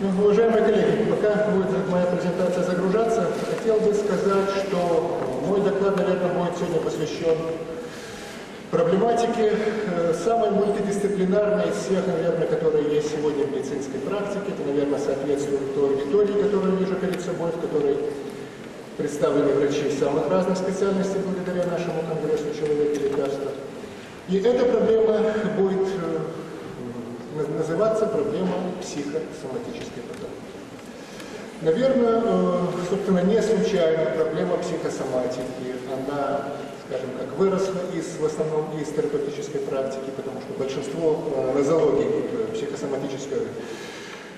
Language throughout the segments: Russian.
Ну, уважаемые коллеги, пока будет моя презентация загружаться, хотел бы сказать, что мой доклад, наверное, будет сегодня посвящен проблематике э, самой мультидисциплинарной из всех, наверное, которые есть сегодня в медицинской практике. Это, наверное, соответствует той аудитории, которую вижу перед собой, в которой представлены врачи самых разных специальностей благодаря нашему Конгрессу «Человек и лекарства». И эта проблема будет называться проблема психосоматической патологии. Наверное, э, собственно, не случайно проблема психосоматики, она, скажем как, выросла из, в основном из терапевтической практики, потому что большинство э, нозологий психосоматической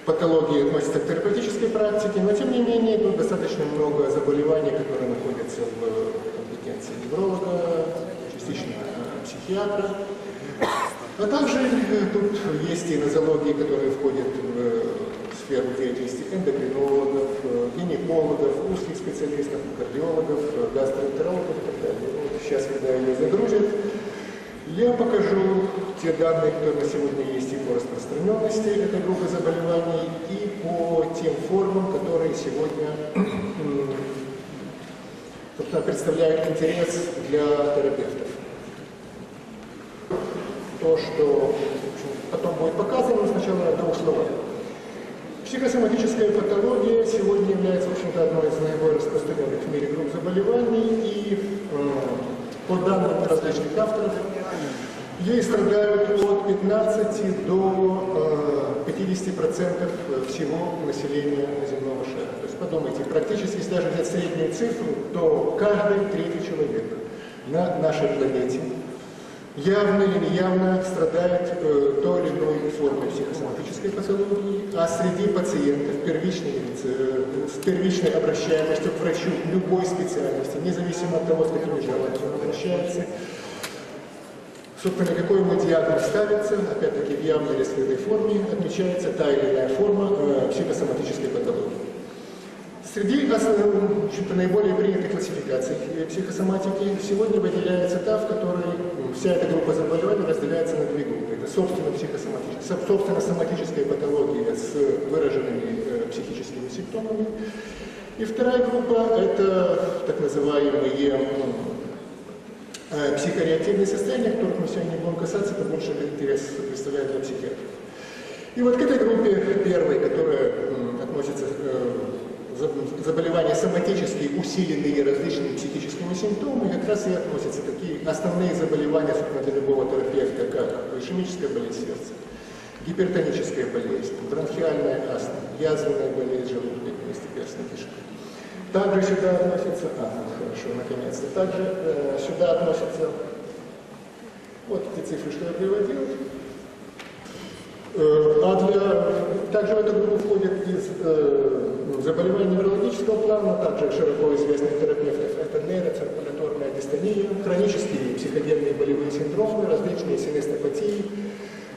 патологии относятся к терапевтической практике, но тем не менее тут достаточно много заболеваний, которые находятся в компетенции невролога, частично психиатра. А также тут есть и нозологии, которые входят в сферу деятельности эндокринологов, гинекологов, узких специалистов, кардиологов, гастроэнтерологов и так далее. Вот сейчас, когда ее загрузят, я покажу те данные, которые на сегодня есть и по распространенности этой группы заболеваний, и по тем формам, которые сегодня собственно, представляют интерес для терапевтов. То, что потом будет показано, сначала в двух словах. Психосоматическая патология сегодня является, в общем-то, одной из наиболее распространенных в мире групп заболеваний, и э, по данным различных авторов, ей страдают от 15 до э, 50% всего населения земного шара. То есть подумайте, практически, если даже взять среднюю цифру, то каждый третий человек на нашей планете явно или неявно страдает э, той или иной формой психосоматической патологии, а среди пациентов первичной, э, с первичной обращаемостью к врачу любой специальности, независимо от того, с какими жалобами он обращается, Собственно, какой ему диагноз ставится, опять-таки в явной или скрытой форме отмечается та или иная форма э, психосоматической патологии. Среди общем-то, наиболее принятой классификаций психосоматики сегодня выделяется та, в вся эта группа заболеваний разделяется на две группы. Это собственно, психосоматическая, собственно соматическая патология с выраженными э, психическими симптомами. И вторая группа – это так называемые психореактивные состояния, которых мы сегодня будем касаться, это больше интерес представляет для психиатров. И вот к этой группе первой, которая относится к заболевания соматические, усиленные различными психическими симптомами, как раз и относятся такие основные заболевания, любого терапевта, как ишемическая болезнь сердца, гипертоническая болезнь, бронхиальная астма, язвенная болезнь желудка, перстной кишки. Также сюда относится, а, хорошо, наконец-то, также э, сюда относятся, вот эти цифры, что я приводил, а для, также в эту группу входят из э, заболеваний неврологического плана, также широко известных терапевтов, это нейроциркуляторная дистония, хронические психодельные болевые синдромы, различные синестопатии,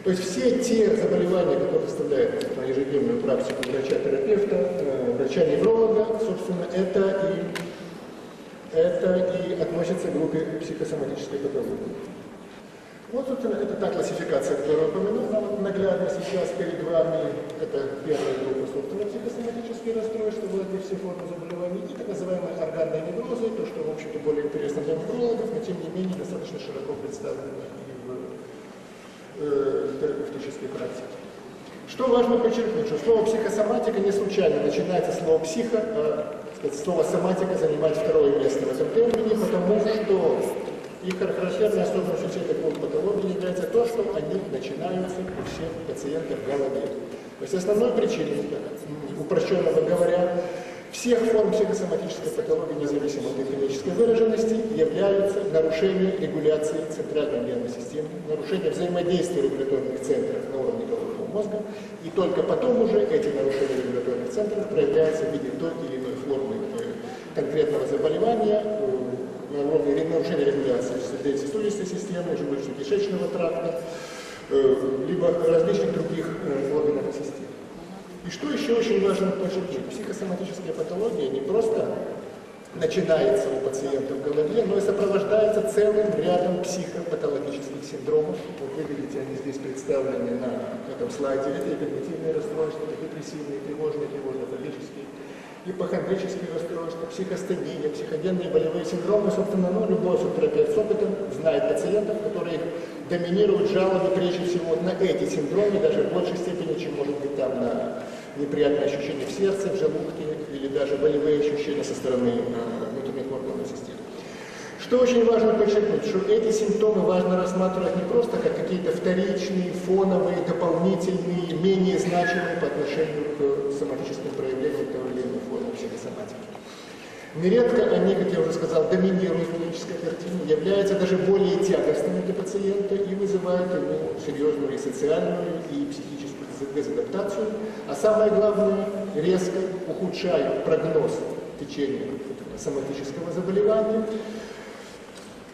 то есть все те заболевания, которые составляют ежедневную практику врача-терапевта, э, врача-невролога, собственно, это и, это и относится к группе психосоматической патологии. Вот, собственно, это та классификация, которую я упомянул. Нам вот наглядно сейчас перед вами это первая группа, собственно, психосоматические расстройства, вот эти все формы заболеваний, и так называемые органные неврозы, то, что, в общем-то, более интересно для неврологов, но, тем не менее, достаточно широко представлено э, терапевтической практике. Что важно подчеркнуть, что слово психосоматика не случайно начинается слово психо, а сказать, слово соматика занимает второе место в этом термине, потому что их характерной особенностью всей такой патологии является то, что они начинаются у всех пациентов в голове. То есть основной причиной, упрощенно говоря, всех форм психосоматической патологии, независимо от их химической выраженности, являются нарушение регуляции центральной нервной системы, нарушение взаимодействия регуляторных центров на уровне головного мозга, и только потом уже эти нарушения регуляторных центров проявляются в виде той или иной формы э, конкретного заболевания, э, на уровне нарушения регуляции сердечно-сосудистой системы, желудочно-кишечного тракта, э, либо различных других органов системы. И что еще очень важно подчеркнуть, психосоматическая патология не просто начинается у пациента в голове, но и сопровождается целым рядом психопатологических синдромов. Вот вы видите, они здесь представлены на этом слайде. Это и когнитивные расстройства, это депрессивные, тревожные, тревожно-фобические, ипохондрические расстройства, психостения, психоденные болевые синдромы. Собственно, ну, любой субтерапевт с опытом знает пациентов, которые доминируют жалобы прежде всего на эти синдромы, даже в большей степени, чем может быть там на неприятные ощущения в сердце, в желудке или даже болевые ощущения со стороны э, внутренних органов системы. Что очень важно подчеркнуть, что эти симптомы важно рассматривать не просто как какие-то вторичные, фоновые, дополнительные, менее значимые по отношению к соматическим проявлениям того или иной формы психосоматики. Нередко они, как я уже сказал, доминируют в клинической картине, являются даже более тягостными для пациента и вызывают ему серьезную и социальную, и психическую дезадаптацию, а самое главное, резко ухудшают прогноз течения соматического заболевания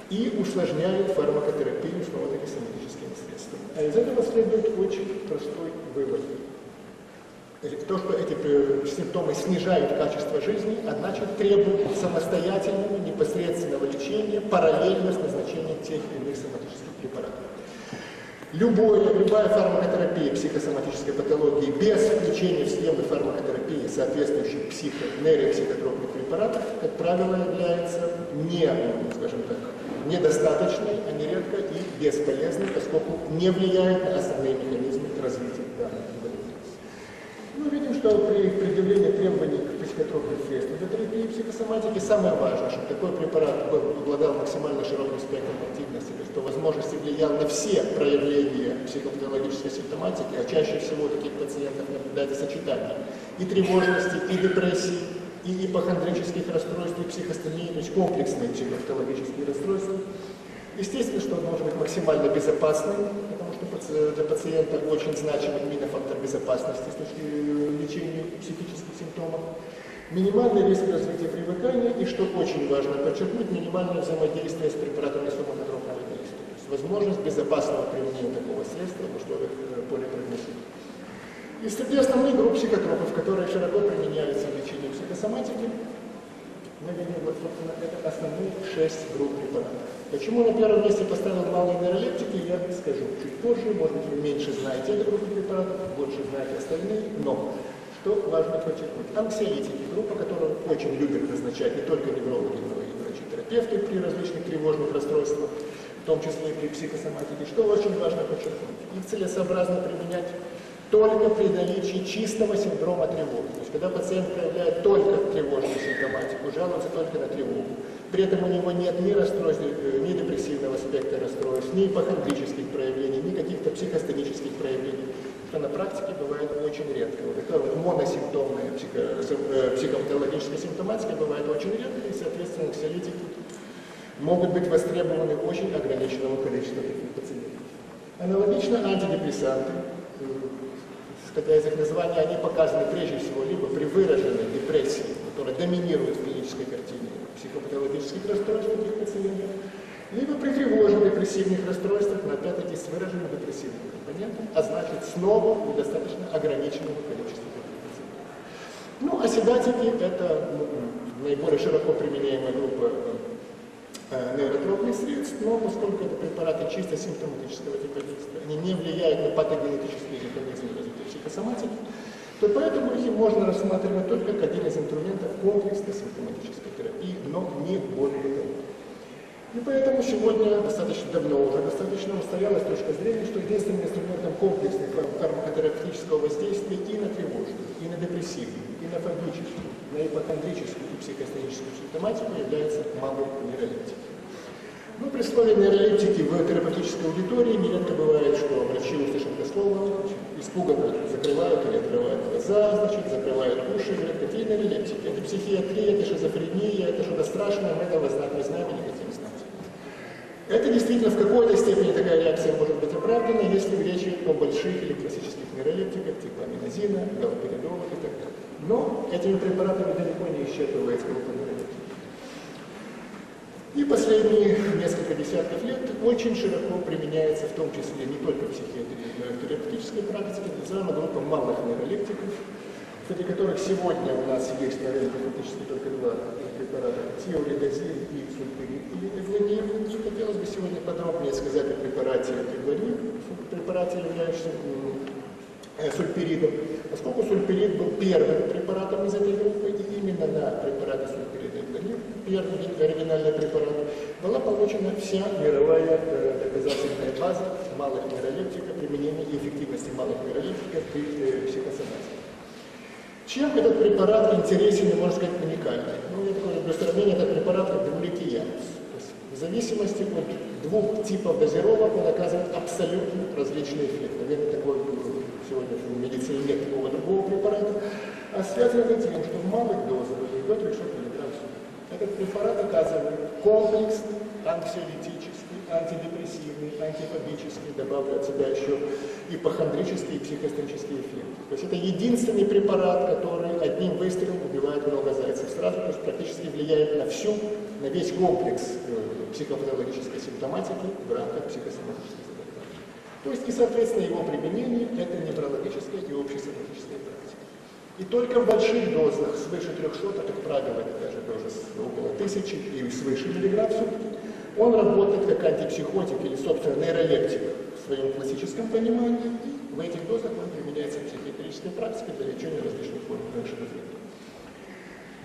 и усложняют фармакотерапию с новыми соматическими средствами. А из этого следует очень простой вывод. То, что эти э, симптомы снижают качество жизни, а значит требуют самостоятельного непосредственного лечения параллельно с назначением тех или иных соматических препаратов. Любое, любая фармакотерапия психосоматической патологии без включения в схемы фармакотерапии соответствующих психо, нейропсихотропных препаратов, как правило, является не, скажем так, недостаточной, а нередко и бесполезной, поскольку не влияет на основные механизмы развития данных мы видим, что при предъявлении требований к психотропным средствам для терапии психосоматики самое важное, чтобы такой препарат обладал максимально широким спектром активности, то есть по возможности влиял на все проявления психопатологической симптоматики, а чаще всего таких пациентов наблюдается сочетание и тревожности, и депрессии, и ипохондрических расстройств, и психостении, то есть комплексные психопатологические расстройства. Естественно, что он может быть максимально безопасным, потому что для пациента очень значимый именно фактор безопасности с точки лечения психических симптомов. Минимальный риск развития привыкания и, что очень важно подчеркнуть, минимальное взаимодействие с препаратами соматотропного действия. То есть возможность безопасного применения такого средства в условиях э, полипрогнозии. И среди основных групп психотропов, которые широко применяются в лечении психосоматики, мы видим вот, собственно, это основные шесть групп препаратов. Почему на первом месте поставил малые нейролептики, я скажу чуть позже, может быть, вы меньше знаете эту группу препаратов, больше знаете остальные, но что важно подчеркнуть, анксиолитики, группа, которую очень любят назначать не только неврологи, но и врачи-терапевты при различных тревожных расстройствах, в том числе и при психосоматике, что очень важно подчеркнуть. Их целесообразно применять только при наличии чистого синдрома тревоги. То есть, когда пациент проявляет только тревожную симптоматику, жалуется только на тревогу, при этом у него нет ни расстройств, э, ни депрессивного спектра расстройств, ни ипохондрических проявлений, ни каких-то психостенических проявлений, что на практике бывает очень редко. Вот вот моносимптомная психо, э, психопатологическая симптоматика бывает очень редко, и, соответственно, анксиолитики могут быть востребованы очень ограниченного количества таких пациентов. Аналогично антидепрессанты, исходя из их названия, они показаны прежде всего либо при выраженной депрессии, которая доминирует в клинической картине психопатологических расстройств этих пациентов, либо при тревожно-депрессивных расстройствах, но опять-таки с выраженным депрессивным компонентом, а значит снова недостаточно ограниченного количества пациентов. Ну, а седатики – это ну, наиболее широко применяемая группа э, нейротропных средств, но поскольку это препараты чисто симптоматического типа действия, они не влияют на патогенетические механизмы развития психосоматики, то поэтому их можно рассматривать только как один из инструментов комплексной симптоматической терапии, но не более того. И поэтому сегодня достаточно давно уже достаточно устоялась точка зрения, что единственным инструментом комплексной фармакотерапевтического воздействия и на тревожную, и на депрессивную, и на фобическую, на ипохондрическую и психостатическую симптоматику является малый нейролептик. Ну, при слове нейролептики в терапевтической аудитории нередко бывает, что врачи, услышав это слово, испуганно закрывают или открывают глаза, значит, закрывают уши, говорят, какие нейролептики? Это психиатрия, это шизофрения, это что-то страшное, мы этого знать не знаем и не хотим знать. Это действительно в какой-то степени такая реакция может быть оправдана, если речь идет о больших или классических нейролептиках, типа аминозина, галоперидола и так далее. Но этими препаратами далеко не исчерпывается группа и последние несколько десятков лет очень широко применяется, в том числе не только в психиатрии, но и в терапевтической практике, называемая группа малых нейролептиков, среди которых сегодня у нас есть на рынке фактически только два препарата – тиолидозин и сульпирид или эглонин. Хотелось бы сегодня подробнее сказать о препарате эглонин, препарате, являющемся э, сульпиридом, поскольку сульпирид был первым препаратом из этой группы, и именно на препарате сульпирида эглонин, первый оригинальный препарат, была получена вся мировая э, доказательная база малых нейролептиков, применения и эффективности малых нейролептиков при э, психосоматике. Чем этот препарат интересен и, можно сказать, уникальный? Ну, я такое люблю сравнение, этот препарат как в зависимости от двух типов дозировок он оказывает абсолютно различный эффект. Наверное, такой сегодня в медицине нет такого другого препарата. А связано это тем, что в малых дозах, до 300 мг этот препарат оказывает комплекс анксиолитический, антидепрессивный, антифобический, добавлю от себя еще ипохондрический и психостатический эффект. То есть это единственный препарат, который одним выстрелом убивает много зайцев сразу, то есть практически влияет на всю, на весь комплекс э, психопатологической симптоматики в рамках психосоматических заболеваний. То есть и, соответственно, его применение – это неврологическая и общесоматическая практика. И только в больших дозах, свыше 300, как правило, это даже доза около 1000 и свыше миллиграмм в сутки, он работает как антипсихотик или, собственно, нейролептик в своем классическом понимании, в этих дозах он применяется в психиатрической практике для лечения различных форм шизофрении.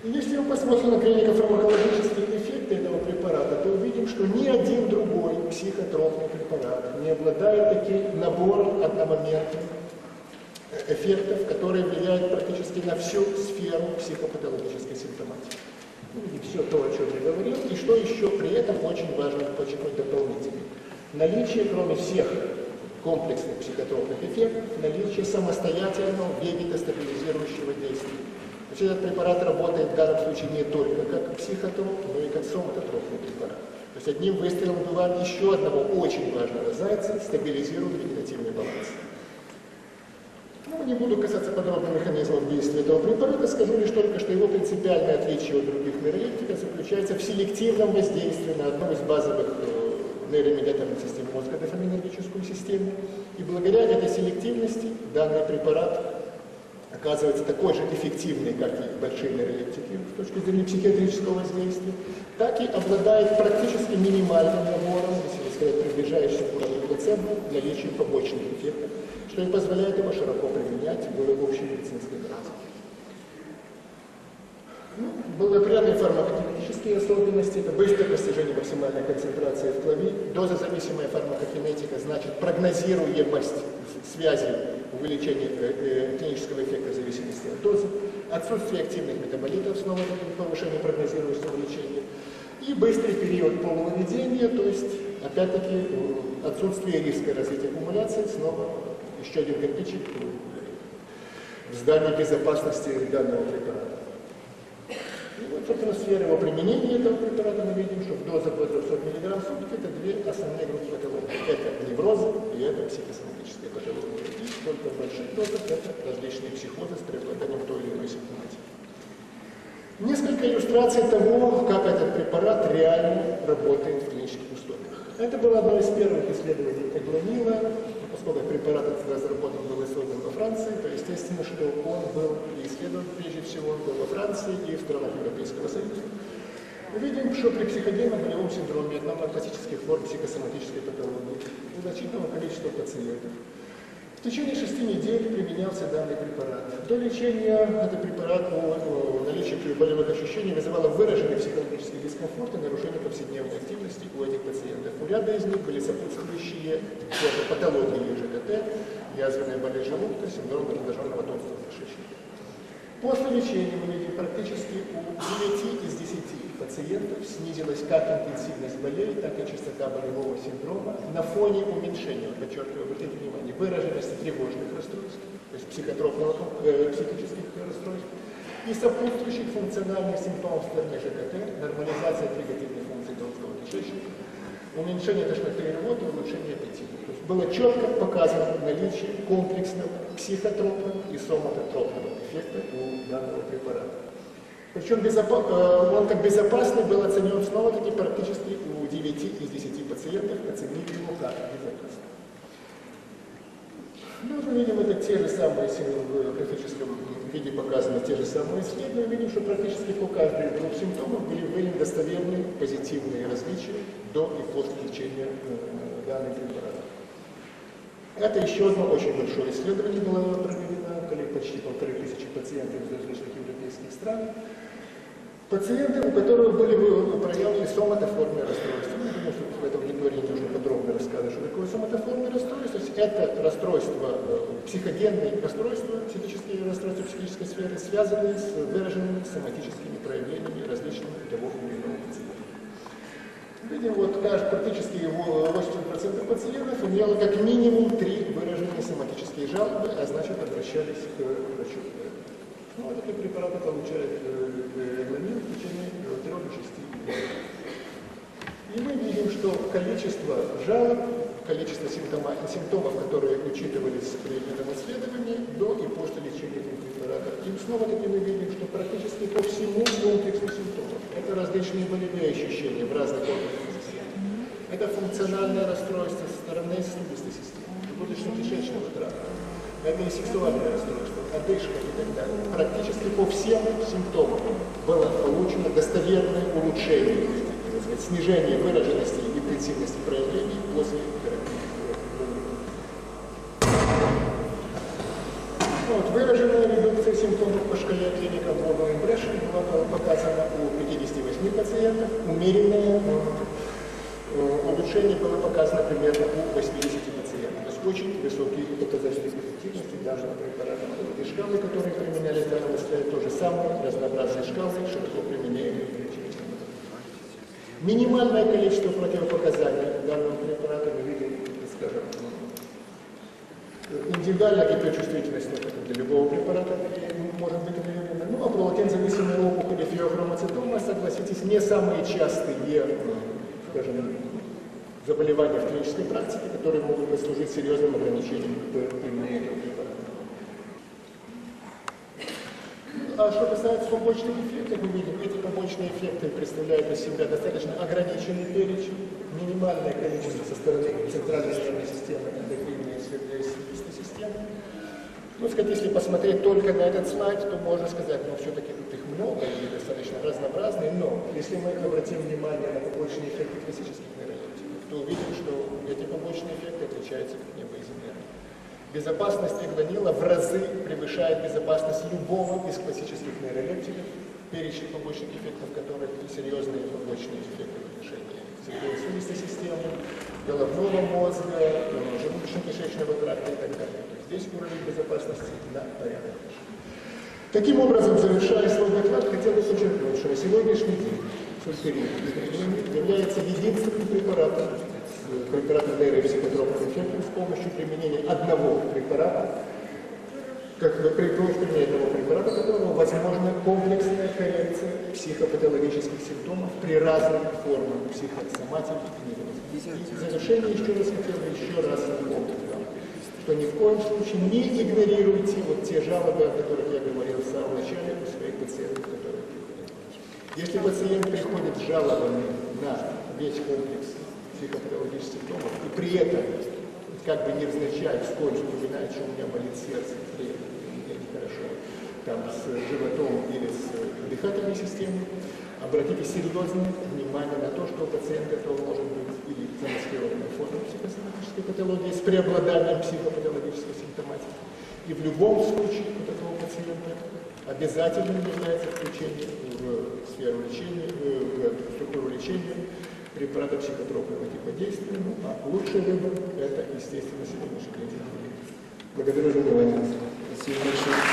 И если мы посмотрим на клинико-фармакологические эффекты этого препарата, то увидим, что ни один другой психотропный препарат не обладает таким набором одномоментных эффектов, которые влияют практически на всю сферу психопатологической симптоматики. Ну, и все то, о чем я говорил, и что еще при этом очень важно подчеркнуть дополнительно. Наличие, кроме всех комплексных психотропных эффектов, наличие самостоятельного вегетостабилизирующего действия. То есть этот препарат работает в данном случае не только как психотроп, но и как соматотропный препарат. То есть одним выстрелом убиваем еще одного очень важного зайца, стабилизируем вегетативный баланс. Не буду касаться подробно механизмов действия этого препарата, скажу лишь только, что его принципиальное отличие от других нейролептиков заключается в селективном воздействии на одну из базовых э, нейромедиаторных систем мозга, дофаминергическую систему. И благодаря этой селективности данный препарат оказывается такой же эффективный, как и большие нейролептики с точки зрения психиатрического воздействия, так и обладает практически минимальным набором, если сказать, приближающихся к уровню плацебо, наличием побочных эффектов что и позволяет его широко применять в общей медицинской практике. Ну, благоприятные фармакокинетические особенности – это быстрое достижение максимальной концентрации в крови, дозозависимая фармакокинетика, значит прогнозируемость связи увеличения э, э, клинического эффекта зависимости от дозы, отсутствие активных метаболитов, снова повышение прогнозируемости увеличения, и быстрый период полувыведения, то есть, опять-таки, отсутствие риска развития аккумуляции, снова еще один кирпичик в здании безопасности данного препарата. И вот, собственно, сфера его применения этого препарата мы видим, что в дозах до 300 мг в сутки это две основные группы патологии. Это неврозы и это психосоматическая патология. И только в больших дозах это различные психозы с преобладанием той или иной симптоматики. Несколько иллюстраций того, как этот препарат реально работает в клинических условиях. Это было одно из первых исследований эглонила, поскольку препарат разработан был и создан во Франции, то естественно, что он был исследован прежде всего был во Франции и в странах Европейского Союза. Мы видим, что при психодельном болевом синдроме от классических форм психосоматической патологии у значительного количества пациентов в течение шести недель применялся данный препарат. До лечения этот препарат по наличию болевых ощущений вызывало выраженный психологический дискомфорт и нарушение повседневной активности у этих пациентов. У ряда из них были сопутствующие патологии ЖКТ, язвенная болезнь желудка, синдром раздраженного толстого кишечника. После лечения мы видим практически у 9 из 10 пациентов снизилась как интенсивность болей, так и частота болевого синдрома на фоне уменьшения, подчеркиваю, обратите внимание, выраженности тревожных расстройств, то есть психотропного, э, психических расстройств, и сопутствующих функциональных симптомов стороны ЖКТ, нормализация двигательной функции толстого кишечника, уменьшение тошноты и рвоты, улучшение аппетита. То есть было четко показано наличие комплексного психотропного и соматотропного эффекта у данного препарата. Причем э, он как безопасный был оценен снова-таки практически у 9 из 10 пациентов оценили его как безопасный. Ну, мы видим это те же самые в графическом виде показаны те же самые исследования, видим, что практически по каждой из двух симптомов были выявлены достоверные позитивные различия до и после лечения э, данных препаратов. Это еще одно очень большое исследование было проведено, коллег почти полторы тысячи пациентов из различных европейских стран. Пациенты, у которых были проявлены соматоформные расстройства. Я думаю, что в этой аудитории не нужно подробно рассказывать, что такое. То есть это расстройство, э, психоденные расстройства, психические расстройства психической сферы, связанные с выраженными соматическими проявлениями различных того или иного пациента. Видим, вот практически его 80% пациентов имело как минимум три выраженные соматические жалобы, а значит обращались к врачу. Ну, вот такие препараты получают э, регламент в течение 3-6 лет. И мы видим, что количество жалоб, количество симптома, симптомов, которые учитывались при этом исследовании до и после лечения этих препаратов. И снова-таки мы видим, что практически по всему комплексу симптомов. Это различные болевые ощущения в разных органах. Это функциональное расстройство стороны сосудистой системы, желудочно-кишечного тракта. Это и сексуальное расстройство, одышка и так далее. Практически по всем симптомам было получено достоверное улучшение, сказать, снижение выраженности и интенсивности проявлений после. Ну, Вот, выраженная редукция симптомов по шкале клиника Глобал Impression была показана у 58 пациентов, умеренное э, улучшение было показано примерно у 80 пациентов. То есть очень высокие показатели эффективности данного препарата. И шкалы, которые применялись в данном исследовании, тоже самые разнообразные шкалы, широко применяемые в лечении Минимальное количество противопоказаний данного препарата мы видим, скажем, Индивидуальная гиперчувствительность для любого препарата может быть выявлена. Ну, а пролатин-зависимые опухоли феохромоцитома, согласитесь, не самые частые, скажем, заболевания в клинической практике, которые могут послужить серьезным ограничением применения. А что касается побочных эффектов, мы видим, эти побочные эффекты представляют из себя достаточно ограниченный перечень, минимальное количество со стороны центральной нервной системы, эндокринной сердечно-сосудистой системы. Ну, сказать, если посмотреть только на этот слайд, то можно сказать, ну, все-таки тут их много и достаточно разнообразные, но если мы обратим внимание на побочные эффекты классических нейролептиков, то увидим, что эти побочные эффекты отличаются как небо и земля. Безопасность эгланила в разы превышает безопасность любого из классических нейролептиков, перечень побочных эффектов которых серьезные побочные эффекты в отношении сердечно-сосудистой системы, головного мозга, э, желудочно-кишечного тракта и так далее. Здесь уровень безопасности на порядок выше. Таким образом, завершая свой доклад, хотел бы подчеркнуть, что на сегодняшний день сульфирин является единственным препаратом, э, препаратом нейропсихотропных эффектов с помощью применения одного препарата, как при помощи применения одного препарата, которого возможна комплексная коррекция психопатологических симптомов при разных формах психосоматики и невроза. И в завершение еще раз хотел бы еще раз напомнить вам, что ни в коем случае не игнорируйте вот те жалобы, о которых я говорил в самом начале у своих пациентов, которые приходят. Если пациент приходит с жалобами на весь комплекс психопатологических симптомов, и при этом как бы невзначай вскользь упоминает, что у меня болит сердце, при этом мне нехорошо там с животом или с дыхательной системой, обратите серьезное внимание на то, что у пациента этого может быть или замаскированная форма психосоматической патологии с преобладанием психопатологической симптоматики. И в любом случае у такого пациента обязательным является включение в сферу лечения, э, в структуру лечения препарата психотропного типа действия. Ну, а лучший выбор – это, естественно, сегодняшний день. Благодарю за внимание. Спасибо большое.